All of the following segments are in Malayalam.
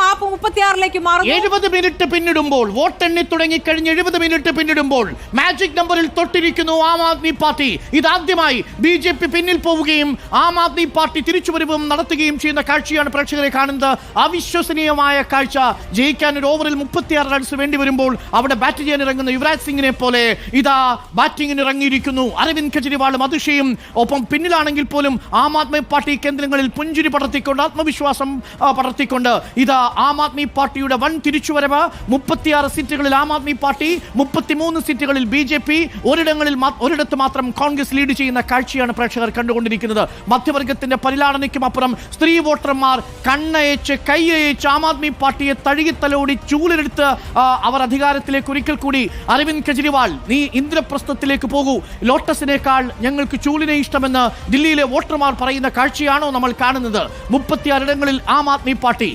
മാപ്പ് മുപ്പത്തിയാറിലേക്ക് മാറുന്നു. എഴുപത് മിനിറ്റ് പിന്നിടുമ്പോൾ വോട്ടെണ്ണി തുടങ്ങി കഴിഞ്ഞ് എഴുപത് മിനിറ്റ് പിന്നിടുമ്പോൾ മാജിക് നമ്പറിൽ തൊട്ടിരിക്കുന്നു ആം ആദ്മി പാർട്ടി. ഇതാദ്യമായി ബി ജെ പി പിന്നിൽ പോവുകയും ആം ആദ്മി പാർട്ടി തിരിച്ചുവരവും നടത്തുകയും ചെയ്യുന്ന കാഴ്ചയാണ് പ്രേക്ഷകരെ കാണുന്നത്. അവിശ്വസനീയമായ കാഴ്ച. ജയിക്കാൻ ഒരു ഓവറിൽ മുപ്പത്തിയാറ് റൺസ് വേണ്ടി വരുമ്പോൾ അവിടെ ബാറ്റ് ചെയ്യാൻ ഇറങ്ങുന്ന യുവരാജ് സിംഗിനെ പോലെ ഇതാ ബാറ്റിംഗിന് ഇറങ്ങിയിരിക്കുന്നു. അരവിന്ദ് കെജ്രിവാളും അതിഷയും ഒപ്പം പിന്നിലാണെങ്കിൽ പോലും ആം ആദ്മി പാർട്ടി കേന്ദ്രങ്ങളിൽ പുഞ്ചിരി പടർത്തിക്കൊണ്ട് ആത്മവിശ്വാസം പടർത്തിക്കൊണ്ട് ഇതാ ആം ആദ്മി പാർട്ടിയുടെ വൻ തിരിച്ചുവരവ്. മുപ്പത്തിയാറ് സീറ്റുകളിൽ ആം ആദ്മി പാർട്ടി മുപ്പത്തിമൂന്ന് സീറ്റുകളിൽ ബി ജെ പി. ഒരിടങ്ങളിൽ ഒരിടത്ത് മാത്രം കോൺഗ്രസ് ലീഡ് ചെയ്യുന്ന കാഴ്ചയാണ് പ്രേക്ഷകർ കണ്ടുകൊണ്ടിരിക്കുന്നത്. മധ്യവർഗത്തിന്റെ പരിലാളനയ്ക്കും അപ്പുറം സ്ത്രീ വോട്ടർമാർ കണ്ണയച്ച് കൈയയച്ച് ആം ആദ്മി പാർട്ടിയെ തഴുകിത്തലോടി ചൂലെടുത്ത് അവർ അധികാരത്തിലേക്ക് ഒരിക്കൽ കൂടി. അരവിന്ദ് കെജ്രിവാൾ നീ ഇന്ദ്രപ്രസ്ഥത്തിലേക്ക് പോകൂ. ലോട്ടസിനേക്കാൾ ഞങ്ങൾക്ക് ചൂലിനെ ഇഷ്ടമെന്ന് ദില്ലിയിലെ വോട്ടർമാർ പറയുന്ന കാഴ്ചയാണോ നമ്മൾ കാണുന്നത്? മുപ്പത്തിയാറിടങ്ങളിൽ ആം ആദ്മി പാർട്ടി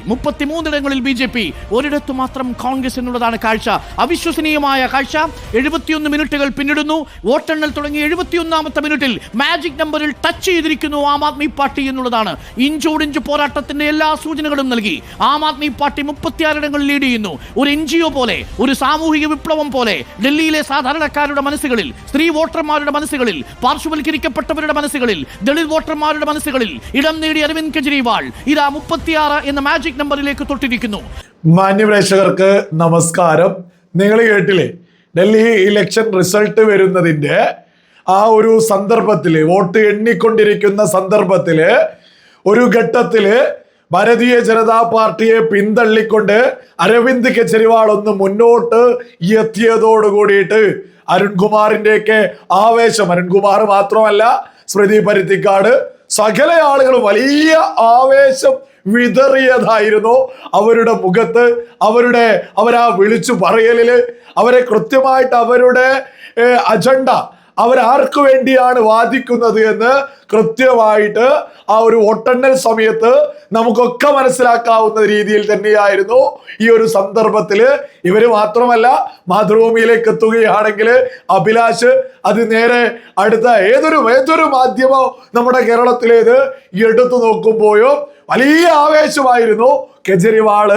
മുപ്പത്തിമൂന്നിടങ്ങളിൽ ബി ജെ പി ഒരിടത്തു മാത്രം കോൺഗ്രസ് എന്നുള്ളതാണ് കാഴ്ച. അവിശ്വസനീയമായ കാഴ്ച. എഴുപത്തിയൊന്ന് മിനിറ്റുകൾ പിന്നിടുന്നു. വോട്ടെണ്ണൽ തുടങ്ങി എഴുപത്തിയൊന്നാമത്തെ മിനിറ്റിൽ മാജിക് നമ്പറിൽ ടച്ച് ചെയ്തിരിക്കുന്നു ആം ആദ്മി പാർട്ടി എന്നുള്ളതാണ്. ഇഞ്ചോടിഞ്ച് പോരാട്ടത്തിന്റെ എല്ലാ സൂചനകളും നൽകി. ആം ആദ്മി പാർട്ടി മുപ്പത്തിയാറിടങ്ങളിൽ ലീഡ് ചെയ്യുന്നു. ഒരു എൻ ജി ഒ പോലെ ഒരു സാമൂഹിക വിപ്ലവം പോലെ ഡൽഹിയിലെ സാധാരണക്കാരുടെ മനസ്സുകളിൽ സ്ത്രീ വോട്ടർമാരുടെ മനസ്സുകളിൽ പാർശ്വവൽക്കരിക്കപ്പെട്ടവരുടെ മനസ്സുകളിൽ ദളിത് വോട്ടർമാരുടെ മനസ്സുകളിൽ ഇടം നേടി അരവിന്ദ് കെജ്രിവാൾ. ഇതാ മുപ്പത്തിയാറ് എന്ന മാജിക് നമ്പറിലേക്ക് തൊട്ടിരിക്കുന്നു മാന്യപ്രേക്ഷകർക്ക് നമസ്കാരം. നിങ്ങൾ കേട്ടില്ലേ? ഡൽഹി ഇലക്ഷൻ റിസൾട്ട് വരുന്നതിന്റെ ആ ഒരു സന്ദർഭത്തിൽ വോട്ട് എണ്ണിക്കൊണ്ടിരിക്കുന്ന സന്ദർഭത്തിൽ ഒരു ഘട്ടത്തിൽ ഭാരതീയ ജനതാ പാർട്ടിയെ പിന്തള്ളിക്കൊണ്ട് അരവിന്ദ് കെജ്രിവാൾ ഒന്ന് മുന്നോട്ട് എത്തിയതോട് കൂടിയിട്ട് അരുൺകുമാറിന്റെയൊക്കെ ആവേശം അരുൺകുമാർ മാത്രമല്ല സ്മൃതി പരുത്തിക്കാട് സകല ആളുകളും വലിയ ആവേശം വിതറിയതായിരുന്നു അവരുടെ മുഖത്ത്. അവരുടെ അവരാ വിളിച്ചു പറയലിൽ അവരെ കൃത്യമായിട്ട് അവരുടെ അജണ്ട അവരാർക്ക് വേണ്ടിയാണ് വാദിക്കുന്നത് എന്ന് കൃത്യമായിട്ട് ആ ഒരു വോട്ടെണ്ണൽ സമയത്ത് നമുക്കൊക്കെ മനസ്സിലാക്കാവുന്ന രീതിയിൽ തന്നെയായിരുന്നു ഈ ഒരു സന്ദർഭത്തിൽ ഇവർ മാത്രമല്ല മാതൃഭൂമിയിലേക്ക് എത്തുകയാണെങ്കിൽ അഭിലാഷ് അത് നേരെ അടുത്ത ഏതൊരു ഏതൊരു മാധ്യമം നമ്മുടെ കേരളത്തിലേത് എടുത്തു നോക്കുമ്പോഴും വലിയ ആവേശമായിരുന്നു. കെജ്രിവാൾ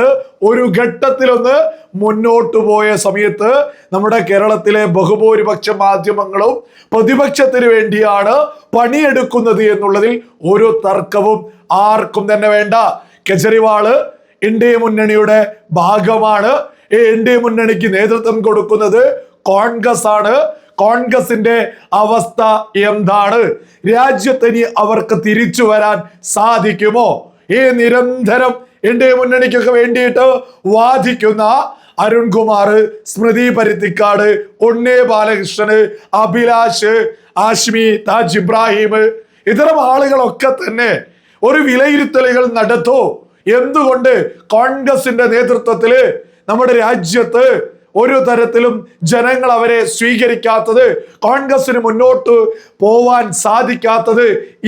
ഒരു ഘട്ടത്തിലൊന്ന് മുന്നോട്ട് പോയ സമയത്ത് നമ്മുടെ കേരളത്തിലെ ബഹുഭൂരിപക്ഷ മാധ്യമങ്ങളും പ്രതിപക്ഷത്തിന് വേണ്ടിയാണ് പണിയെടുക്കുന്നത് എന്നുള്ളതിൽ ഒരു തർക്കവും ആർക്കും തന്നെ വേണ്ട. കെജ്രിവാൾ ഇന്ത്യ മുന്നണിയുടെ ഭാഗമാണ്. ഈ ഇന്ത്യ മുന്നണിക്ക് നേതൃത്വം കൊടുക്കുന്നത് കോൺഗ്രസ് ആണ് കോൺഗ്രസിന്റെ അവസ്ഥ എന്താണ്? രാജ്യത്തിന് അവർക്ക് തിരിച്ചു വരാൻ സാധിക്കുമോ? ഈ നിരന്തരം ഇന്ത്യ മുന്നണിക്കൊക്കെ വേണ്ടിയിട്ട് വാദിക്കുന്ന അരുൺകുമാർ സ്മൃതി പരുത്തിക്കാട് ഉണ്ണി ബാലകൃഷ്ണന് അഭിലാഷ് ആഷ്മി താജ് ഇബ്രാഹിം ഇത്തരം ആളുകളൊക്കെ തന്നെ ഒരു വിലയിരുത്തലുകൾ നടത്തൂ? എന്തുകൊണ്ട് കോൺഗ്രസിന്റെ നേതൃത്വത്തിൽ നമ്മുടെ രാജ്യത്ത് ഒരു തരത്തിലും ജനങ്ങൾ അവരെ സ്വീകരിക്കാത്തത് കോൺഗ്രസിന് മുന്നോട്ട് പോവാൻ സാധിക്കാത്തത്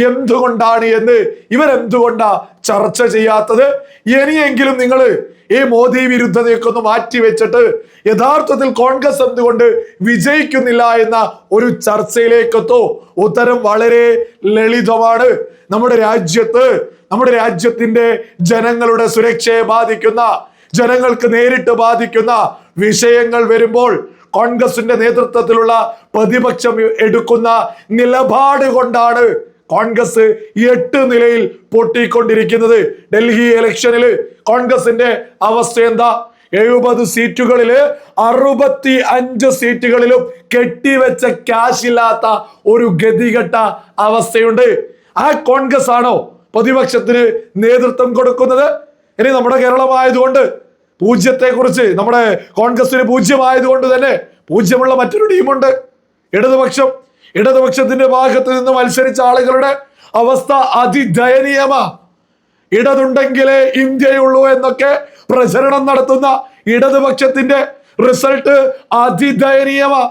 എന്തുകൊണ്ടാണ് എന്ന് ഇവരെന്തുകൊണ്ടാ ചർച്ച ചെയ്യാത്തത്? ഇനിയെങ്കിലും നിങ്ങൾ ഈ മോദി വിരുദ്ധതയൊക്കെ ഒന്ന് മാറ്റിവെച്ചിട്ട് യഥാർത്ഥത്തിൽ കോൺഗ്രസ് എന്തുകൊണ്ട് വിജയിക്കുന്നില്ല എന്ന ഒരു ചർച്ചയിലേക്കെത്തോ? ഉത്തരം വളരെ ലളിതമാണ്. നമ്മുടെ രാജ്യത്ത് നമ്മുടെ രാജ്യത്തിന്റെ ജനങ്ങളുടെ സുരക്ഷയെ ബാധിക്കുന്ന ജനങ്ങൾക്ക് നേരിട്ട് ബാധിക്കുന്ന വിഷയങ്ങൾ വരുമ്പോൾ കോൺഗ്രസിന്റെ നേതൃത്വത്തിലുള്ള പ്രതിപക്ഷം എടുക്കുന്ന നിലപാട് കൊണ്ടാണ് കോൺഗ്രസ് എട്ട് നിലയിൽ പൊട്ടിക്കൊണ്ടിരിക്കുന്നത്. ഡൽഹി ഇലക്ഷനിൽ കോൺഗ്രസിന്റെ അവസ്ഥ എന്താ? എഴുപത് സീറ്റുകളിൽ അറുപത്തി അഞ്ച് സീറ്റുകളിലും കെട്ടിവെച്ച ക്യാഷ് ഇല്ലാത്ത ഒരു ഗതികെട്ട അവസ്ഥയുണ്ട്. ആ കോൺഗ്രസ് ആണോ പ്രതിപക്ഷത്തിന് നേതൃത്വം കൊടുക്കുന്നത്? ഇനി നമ്മുടെ കേരളമായതുകൊണ്ട് പൂജ്യത്തെക്കുറിച്ച് നമ്മുടെ കോൺഗ്രസിന് പൂജ്യമായതുകൊണ്ട് തന്നെ പൂജ്യമുള്ള മറ്റൊരു ടീമുണ്ട്. ഇടതുപക്ഷം ഇടതുപക്ഷത്തിന്റെ ഭാഗത്ത് നിന്ന് മത്സരിച്ച ആളുകളുടെ അവസ്ഥ അതിദയനീയമാ. ഇടതുണ്ടെങ്കിലേ ഇന്ത്യയുള്ളൂ എന്നൊക്കെ പ്രചരണം നടത്തുന്ന ഇടതുപക്ഷത്തിന്റെ റിസൾട്ട് അതിദയനീയമാ.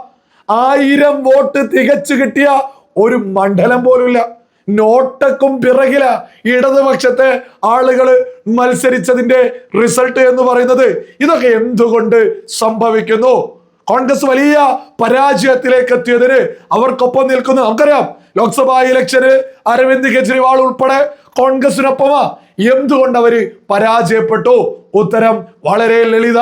ആയിരം വോട്ട് തികച്ചു കിട്ടിയ ഒരു മണ്ഡലം പോലുമില്ല. നോട്ടക്കും പിറകില ഇടതുപക്ഷത്തെ ആളുകൾ മത്സരിച്ചതിന്റെ റിസൾട്ട് എന്ന് പറയുന്നത് ഇതൊക്കെ എന്തുകൊണ്ട് സംഭവിക്കുന്നു? കോൺഗ്രസ് വലിയ പരാജയത്തിലേക്ക് എത്തിയതിന് അവർക്കൊപ്പം നിൽക്കുന്നു നമുക്കറിയാം ലോക്സഭാ ഇലക്ഷന് അരവിന്ദ് കെജ്രിവാൾ ഉൾപ്പെടെ കോൺഗ്രസിനൊപ്പമാ. എന്തുകൊണ്ട് അവർ പരാജയപ്പെട്ടു? ഉത്തരം വളരെ ലളിത.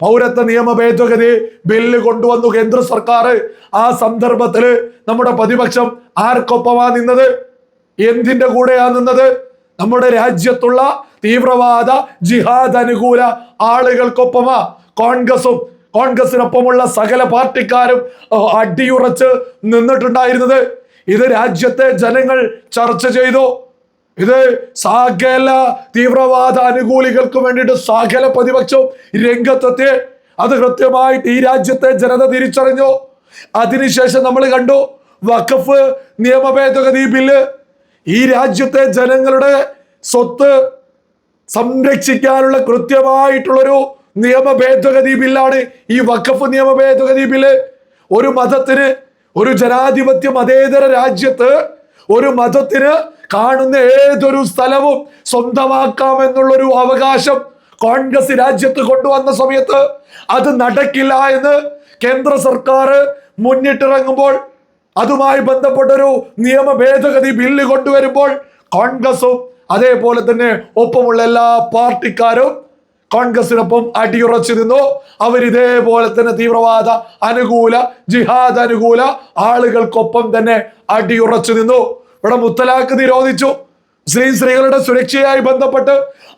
പൗരത്വ നിയമ ഭേദഗതി ബില്ല് കൊണ്ടുവന്നു കേന്ദ്ര സർക്കാർ. ആ സന്ദർഭത്തിൽ നമ്മുടെ പ്രതിപക്ഷം ആർക്കൊപ്പമാ നിന്നത്? എന്തിന്റെ കൂടെയാ നിന്നത്? നമ്മുടെ രാജ്യത്തുള്ള തീവ്രവാദ ജിഹാദ് അനുകൂല ആളുകൾക്കൊപ്പമാ. കോൺഗ്രസും കോൺഗ്രസിനൊപ്പമുള്ള സകല പാർട്ടിക്കാരും അടിയുറച്ച് നിന്നിട്ടുണ്ടായിരുന്നത്. ഇത് രാജ്യത്തെ ജനങ്ങൾ ചർച്ച ചെയ്തു. ഇത് സകല തീവ്രവാദ അനുകൂലികൾക്ക് വേണ്ടിയിട്ട് സകല പ്രതിപക്ഷവും രംഗത്തെത്തി അത് കൃത്യമായിട്ട് ഈ രാജ്യത്തെ ജനത തിരിച്ചറിഞ്ഞു. അതിനുശേഷം നമ്മൾ കണ്ടു വഖഫ് നിയമ ഭേദഗതി ബില്ല്. ഈ രാജ്യത്തെ ജനങ്ങളുടെ സ്വത്ത് സംരക്ഷിക്കാനുള്ള കൃത്യമായിട്ടുള്ളൊരു നിയമ ഭേദഗതി ബില്ലാണ് ഈ വഖഫ് നിയമ ഭേദഗതി ബില്ല്. ഒരു മതത്തിന് ഒരു ജനാധിപത്യ മതേതര രാജ്യത്ത് ഒരു മതത്തിന് കാണുന്ന ഏതൊരു സ്ഥലവും സ്വന്തമാക്കാമെന്നുള്ളൊരു അവകാശം കോൺഗ്രസ് രാജ്യത്ത് കൊണ്ടുവന്ന സമയത്ത് അത് നടക്കില്ല എന്ന് കേന്ദ്ര സർക്കാർ മുന്നിട്ടിറങ്ങുമ്പോൾ അതുമായി ബന്ധപ്പെട്ടൊരു നിയമ ഭേദഗതി ബില്ല് കൊണ്ടുവരുമ്പോൾ കോൺഗ്രസും അതേപോലെ തന്നെ ഒപ്പമുള്ള എല്ലാ പാർട്ടിക്കാരും കോൺഗ്രസിനൊപ്പം അടിയുറച്ചു നിന്നു അവരിതേപോലെ തന്നെ തീവ്രവാദ അനുകൂല ജിഹാദ് അനുകൂല ആളുകൾക്കൊപ്പം തന്നെ അടിയുറച്ചു നിന്നു ഇവിടെ മുത്തലാഖ് നിരോധിച്ചു. സ്ത്രീ സ്ത്രീകളുടെ സുരക്ഷയായി ബന്ധപ്പെട്ട്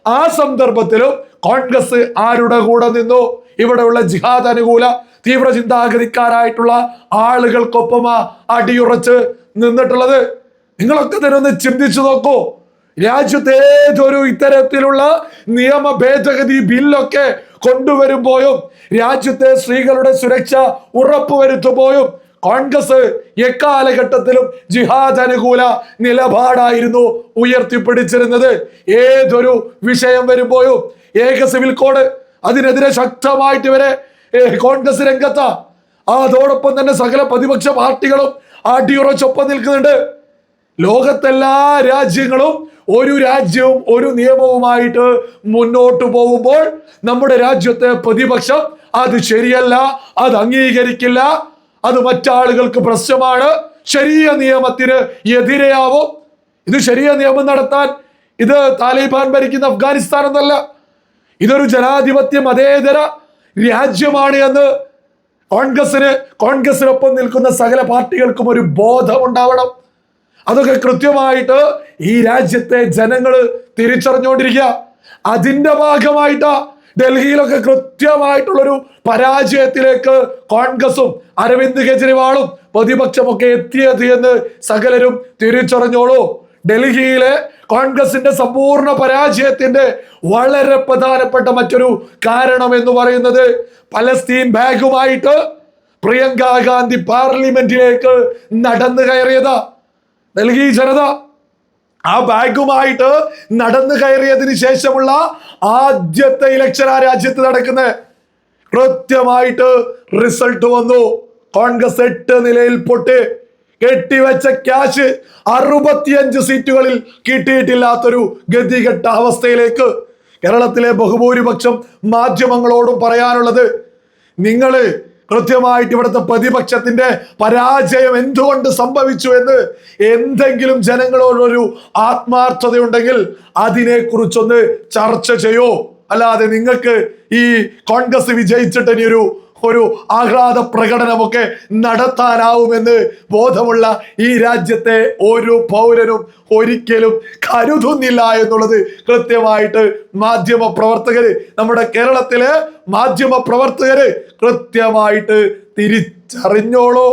ആ സന്ദർഭത്തിലും കോൺഗ്രസ് ആരുടെ കൂടെ നിന്നു? ഇവിടെയുള്ള ജിഹാദ് അനുകൂല തീവ്ര ചിന്താഗതിക്കാരായിട്ടുള്ള ആളുകൾക്കൊപ്പമാ അടിയുറച്ച് നിന്നിട്ടുള്ളത്. നിങ്ങളൊക്കെ തന്നെ ഒന്ന് ചിന്തിച്ചു നോക്കൂ. രാജ്യത്തെ ഏതൊരു ഇത്തരത്തിലുള്ള നിയമ ഭേദഗതി ബില്ലൊക്കെ കൊണ്ടുവരുമ്പോഴും രാജ്യത്തെ സ്ത്രീകളുടെ സുരക്ഷ ഉറപ്പുവരുത്തുമ്പോഴും കോൺഗ്രസ് എക്കാലഘട്ടത്തിലും ജിഹാദ് അനുകൂല നിലപാടായിരുന്നു ഉയർത്തിപ്പിടിച്ചിരുന്നത്. ഏതൊരു വിഷയം വരുമ്പോഴും ഏക സിവിൽ കോഡ് അതിനെതിരെ ശക്തമായിട്ട് ഇവരെ കോൺഗ്രസ് രംഗത്ത് അതോടൊപ്പം തന്നെ സകല പ്രതിപക്ഷ പാർട്ടികളും അടിയുറച്ചൊപ്പം നിൽക്കുന്നുണ്ട്. ലോകത്തെല്ലാ രാജ്യങ്ങളും ഒരു രാജ്യവും ഒരു നിയമവുമായിട്ട് മുന്നോട്ട് പോകുമ്പോൾ നമ്മുടെ രാജ്യത്തെ പ്രതിപക്ഷം അത് ശരിയല്ല അത് അംഗീകരിക്കില്ല അത് മറ്റാളുകൾക്ക് പ്രശ്നമാണ്. ശരിയ നിയമത്തിന് എതിരെയാവും. ഇത് ശരിയ നിയമം നടത്താൻ ഇത് താലിബാൻ ഭരിക്കുന്ന അഫ്ഗാനിസ്ഥാൻ എന്നല്ല. ഇതൊരു ജനാധിപത്യ മതേതര രാജ്യമാണ് എന്ന് കോൺഗ്രസിന് കോൺഗ്രസിനൊപ്പം നിൽക്കുന്ന സകല പാർട്ടികൾക്കും ഒരു ബോധം ഉണ്ടാവണം. അതൊക്കെ കൃത്യമായിട്ട് ഈ രാജ്യത്തെ ജനങ്ങൾ തിരിച്ചറിഞ്ഞുകൊണ്ടിരിക്കുക. അതിന്റെ ഭാഗമായിട്ടാ ഡൽഹിയിലൊക്കെ കൃത്യമായിട്ടുള്ളൊരു പരാജയത്തിലേക്ക് കോൺഗ്രസും അരവിന്ദ് കെജ്രിവാളും പ്രതിപക്ഷമൊക്കെ എത്തിയത് എന്ന് സകലരും തിരിച്ചറിഞ്ഞോളൂ. ഡൽഹിയിലെ കോൺഗ്രസിന്റെ സമ്പൂർണ പരാജയത്തിന്റെ വളരെ പ്രധാനപ്പെട്ട മറ്റൊരു കാരണം എന്ന് പറയുന്നത് പലസ്തീൻ ബാഗുമായിട്ട് പ്രിയങ്ക ഗാന്ധി പാർലമെന്റിലേക്ക് നടന്നു കയറിയതാ. ഡൽഹി ജനത ആ ബാഗുമായിട്ട് നടന്നു കയറിയതിന് ശേഷമുള്ള ആദ്യത്തെ ഇലക്ഷൻ ആ രാജ്യത്ത് നടക്കുന്ന. കൃത്യമായിട്ട് റിസൾട്ട് വന്നു. കോൺഗ്രസ് എട്ട് നിലയിൽ പൊട്ടി. കെട്ടിവെച്ച ക്യാഷ് അറുപത്തിയഞ്ച് സീറ്റുകളിൽ കിട്ടിയിട്ടില്ലാത്തൊരു ഗതികെട്ട അവസ്ഥയിലേക്ക് കേരളത്തിലെ ബഹുഭൂരിപക്ഷം മാധ്യമങ്ങളോടും പറയാനുള്ളത് നിങ്ങൾ കൃത്യമായിട്ട് ഇവിടുത്തെ പ്രതിപക്ഷത്തിന്റെ പരാജയം എന്തുകൊണ്ട് സംഭവിച്ചു എന്ന് എന്തെങ്കിലും ജനങ്ങളോടൊരു ആത്മാർത്ഥതയുണ്ടെങ്കിൽ അതിനെക്കുറിച്ചൊന്ന് ചർച്ച ചെയ്യോ? അല്ലാതെ നിങ്ങൾക്ക് ഈ കോൺഗ്രസ് വിജയിച്ചിട്ട് ഒരു ഒരു ആഹ്ലാദ പ്രകടനമൊക്കെ നടത്താനാവുമെന്ന് ബോധമുള്ള ഈ രാജ്യത്തെ ഒരു പൗരനും ഒരിക്കലും കരുതുന്നില്ല എന്നുള്ളത് കൃത്യമായിട്ട് മാധ്യമ പ്രവർത്തകര് നമ്മുടെ കേരളത്തിലെ മാധ്യമ പ്രവർത്തകര് കൃത്യമായിട്ട് തിരിച്ചറിഞ്ഞോളൂ.